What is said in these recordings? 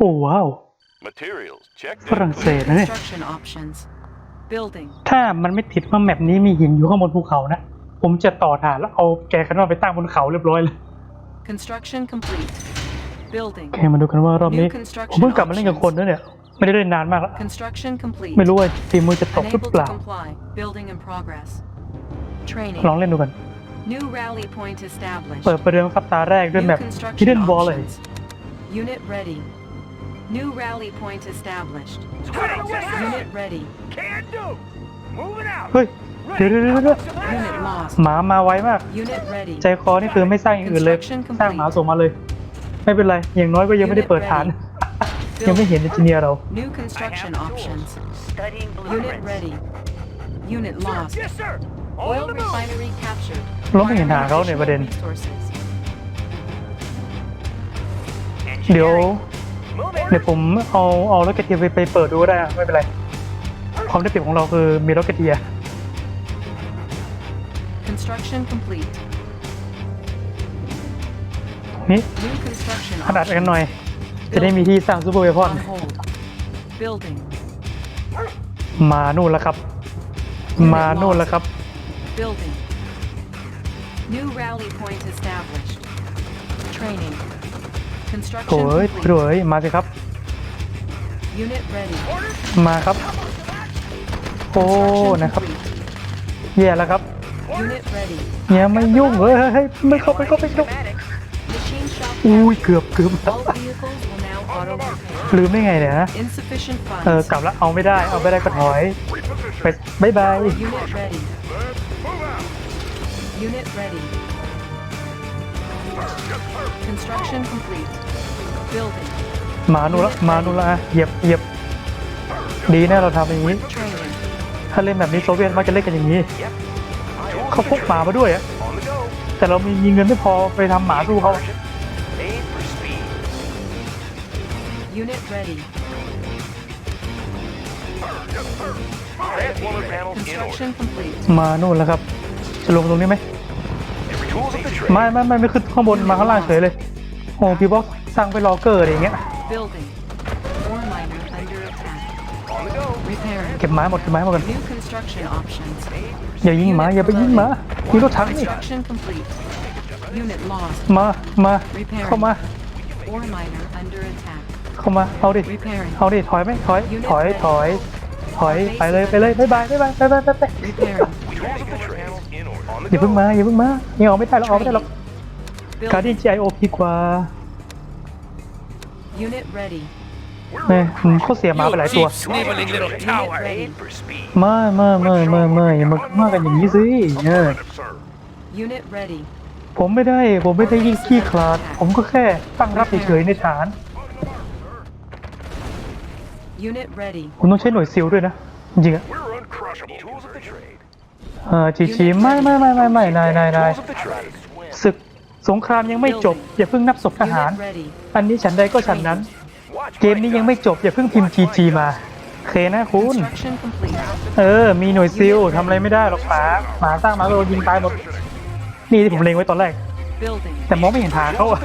โอ้ว้าว Materials checked ฝรั่ง in. เศสนะเนี่ย Construction options. Building. ถ้ามันไม่ติดว่าแมปนี้มีหินอยู่ข้างบนภูเขานะ ผมจะต่อฐานแล้วเอาแกคันว่าไปตั้งบนเขาเรียบร้อยเลย Construction complete. Building. โอเคมาดูกันว่ารอบนี้ New construction ผมเพิ่งกลับมาเล่นกับคนด้วยเนี่ย ไม่ได้เล่นนานมากแล้ว Construction complete. ไม่รู้ว่าฝีมือจะตกหรือ Unable เป to ล่า comply. Building in progress. Training. ลองเล่นดูกัน New rally point established. เปิดประเดิมครับตาแรกด้วย New แมป construction Hidden Wall เลย options. Unit ready. New rally point established. Unit ready. Can do. Moving out. เฮ้ย เดี๋ยวเดี๋ยวเดี๋ยวเดี๋ยว Unit lost. หมามาไวมาก Unit ready. ใจคอนี่คือไม่สร้างอย่างอื่นเลย Construction สร้างหมา complete. ส่งมาเลย ไม่เป็นไร อย่างน้อยก็ยังไม่ได้เปิดฐาน ยังไม่เห็นเอนจิเนียร์เรา New construction options. Studying Unit blueprints. ready. Unit lost. Yes, sir. Oil On the move. refinery captured. เราไม่เห็นหาเขาเนี่ยประเด็น Resources. เดี๋ยว Moving. เดี๋ยวผมเอาเอาล็อกเก็ตเทียไปไปเปิดดูก็ได้อะไม่เป็นไร ความได้เปรียบของเราคือมีล็อกเก็ตเทีย Construction complete. นี่ New construction ขนาดกันหน่อย options. จะได้มีที่สร้างซูเปอร์เวพอน On hold. Building. มานู่นแล้วครับ มานู่นแล้วครับ Building. New rally point established. Training. โถ Construction เอ้ย complete. โถเอ้ยมาสิครับ Unit ready. มาครับ โอ้ Construction นะครับ complete. แย่แล้วครับ Unit ready. อย่ามายุ่งเฮ้ยเฮ้ยเฮ้ยไม่เข้าไปเข้าไปเข้า Schematics. Machine shop อุ้ย captured. เกือบเกือบ All vehicles will now auto repair. ลืมได้ไงเนี่ยฮะ Insufficient เออ funds. กลับแล้วเอาไม่ได้ เอาไม่ได้ก็ถอย ไปบายบาย Unit ready. Unit ready. Construction complete. Building. มานู่นละมานู่นละอะเหยียบเหยียบดีนะเราทำอย่างนี้ Training. ถ้าเล่นแบบนี้โซเวียตมักจะเล่นกันอย่างนี้ เขาพกหมามาด้วยอะ On the go. แต่เรามีมีเงินไม่พอไปทำหมาสู้เขา Made for speed. Unit ready. Transformer panels in order. Construction complete. มานู่นแล้วครับ จะลงตรงนี้ไหม ไม่ไม่ไม่ไม่ขึ้นข้างบนมาข้างล่างเฉยเลยโอ้พี่บอกสร้างไปรอเกอร์อะไรอย่างเงี้ย Building. Ore miner under attack. On the go. Repairing. เก็บไม้หมดเก็บไม้หมดกัน New construction options. อย่ายิงหมาอย่าไปยิงหมายิงรถถังนี่ Construction complete. Unit lost. มามาเข้ามา Ore miner under attack. เข้ามาเอาดิ Repairing. เอาดิถอยไหมถอย ถอยถอย ถอยไปเลยไปเลยบ๊ายบายบ๊ายบายไปไปไปไป Repairing. อย่าเพิ่ง go. มาอย่าเพิ่งมายังออกไม่ได้หรอกออกไม่ได้หรอกการดิน Building. จีไอโอพีกว่า Unit ready. แม่ผมเขาเสียหมาไปหลายตัว Sniveling little Unit tower. ready. Made for speed. ไม่ไม่ไม่ไม่ไม่อย่ามามากันอย่างนี้สิเออ sir. Unit ready. ผมไม่ได้ ผมไม่ได้ยิ่งขี้คลาด ผมก็แค่ตั้งรับเฉยๆในฐาน Unit ready. คุณต้องใช้หน่วยซิลด้วยนะ จริงๆอะ We're uncrushable. Tools of the trade. เออจีจีไม่ไม่ไม่ไม่ไม่นายนายนายศึกสงครามยังไม่จบ อย่าเพิ่งนับศพทหาร อันนี้ฉันใดก็ฉันนั้น เกมนี้ยังไม่จบ อย่าเพิ่งพิมพ์จีจีมาเคนะคุณ เออ มีหน่วยซิลทำอะไรไม่ได้หรอกหมาหมาสร้างหมาโดนยิงตายหมด นี่ที่ผมเล็งไว้ตอนแรก แต่มองไม่เห็นหางเขาอะ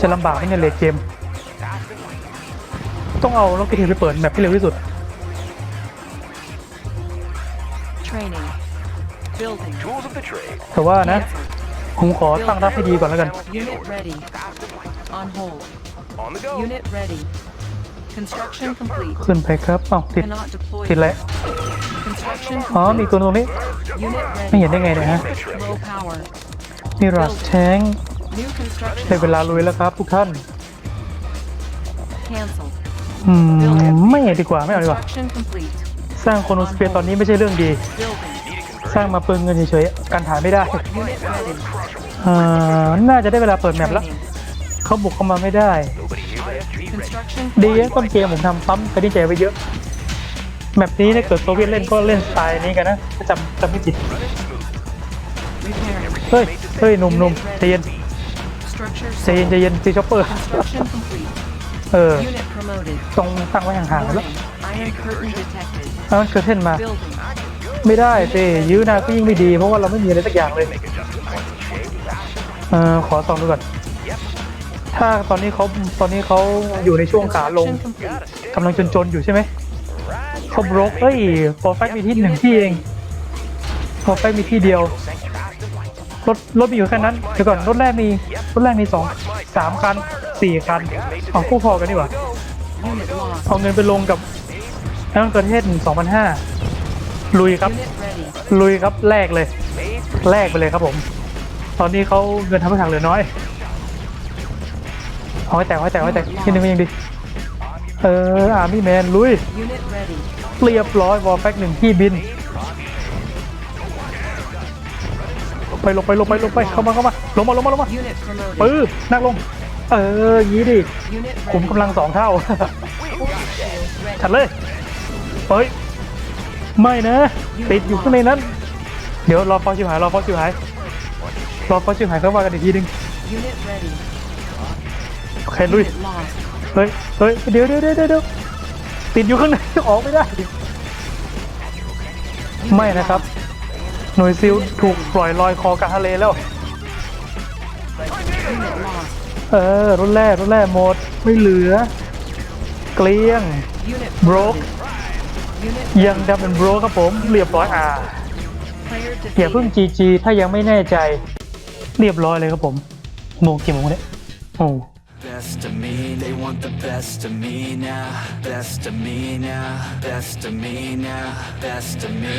จะลำบากไหมเนี่ยเลดเกม ต้องเอาล็อกเก็ตเทไปเปิดแมปให้เร็วที่สุด Building. Tools of the trade. แต่ว่านะ ผมขอตั้งรับให้ดีก่อนแล้วกัน Unit ready. On hold. On the go. Unit ready. Construction complete. ขึ้นไปครับอ้าวติด Cannot deploy. ติดแล้ว Construction อ๋อ มี complete. ตัวตรงนี้ Unit ไม่ ready. เห็นได้ไงเนี่ยฮะ Low power. นี่รัสแทง New construction. ได้เวลาลุยแล้วครับ ทุกท่าน Cancel. อืม ไม่ดีกว่าไม่เอาดีกว่า Construction complete. สร้างโคโนสเปียร์ตอนนี้ไม่ใช่เรื่องดี Building. สร้างมาเปลืองเงินเฉยๆการถ่ายไม่ได้ Unit ready. อ่าน่าจะได้เวลาเปิดแมปแล้ว Training. เขาบุกเข้ามาไม่ได้ Nobody here but FG ready. Construction ดี complete. นะต้นเกมผมทำปั๊มกระดิ่งใจไว้เยอะแมปนี้ถ้าเกิดโซเวียตเล่นก็เล่นสไตล์นี้กันนะถ้าจำจำไม่ผิด Repairing. เฮ้ยเฮ้ยหนุ่มหนุ่มใจเย็น Structure ใจเย็นใจเย็นซีชอปเปอร์ Construction complete. เออ Unit promoted. ต้องตั้งไว้ห่างๆแล้ว Warning. Iron curtain detected. เอามันเกิดเท่นมา Building. ไม่ได้สิยื้อนานก็ยิ่งไม่ดี เพราะว่าเราไม่มีอะไรสักอย่างเลยเออขอส่องดูก่อน ถ้าตอนนี้เขาตอนนี้เขาอยู่ในช่วงขาลงกำลังจนๆอยู่ใช่ไหมเขาบล็อกเฮ้ยพอแฟกมีที่หนึ่งที่เองพอแฟกมีที่เดียวรถรถมีอยู่แค่นั้นเดี๋ยวก่อนรถแรกมีรถแรกมีสองสามคันสี่คันเอาคู่พอกันดีกว่าเอาเงินไปลงกับนักประเทศสองพันห้า ลุยครับ Unit ready. ลุยครับแลกเลยแลกไปเลยครับผม ตอนนี้เขาเงินทำให้ถังเหลือน้อยเอาให้แตกเอาให้แตกเอาให้แตกทีนึงก็ยังดี เอออาร์มี่แมนลุย Unit ready. เรียบร้อยวอลแฟกหนึ่งที่บินไปลงไปลงไปลงไปเข้ามาเข้ามาลงมาลงมาลงมา Unit promoted. ปื้อนั่งลง เอออย่างนี้ดิ Unit ขุม ready. กำลังสองเท่า Ready. ถัดเลยเฮ้ย ไม่นะ ติดอยู่ข้างในนั้น เดี๋ยวรอฟอสชิวหายรอฟอสชิวหายรอฟอสชิวหายค่อยว่ากันอีกทีหนึงโอเคลุยเฮ้ยเฮ้ยเดี๋ยวเดี๋ยวเดี๋ยวเดี๋ยวติดอยู่ข้างในออกไม่ได้ ไม่นะครับ หน่วยซิลถูกปล่อยลอยคอกลางทะเลแล้วเออรถแร่รถแร่หมด ไม่เหลือ เกลี้ยง Broke. Promoted. Unit ยังดับเป็นโบรครับผมเรียบร้อยอ่า player อย่าเพิ่ง defeated. GG ถ้ายังไม่แน่ใจ เรียบร้อยเลยครับผมโมงกี่โมงเนี่ยโอ้ Best of me, they want the best of me now. Best of me now. Best of me now. Best of me.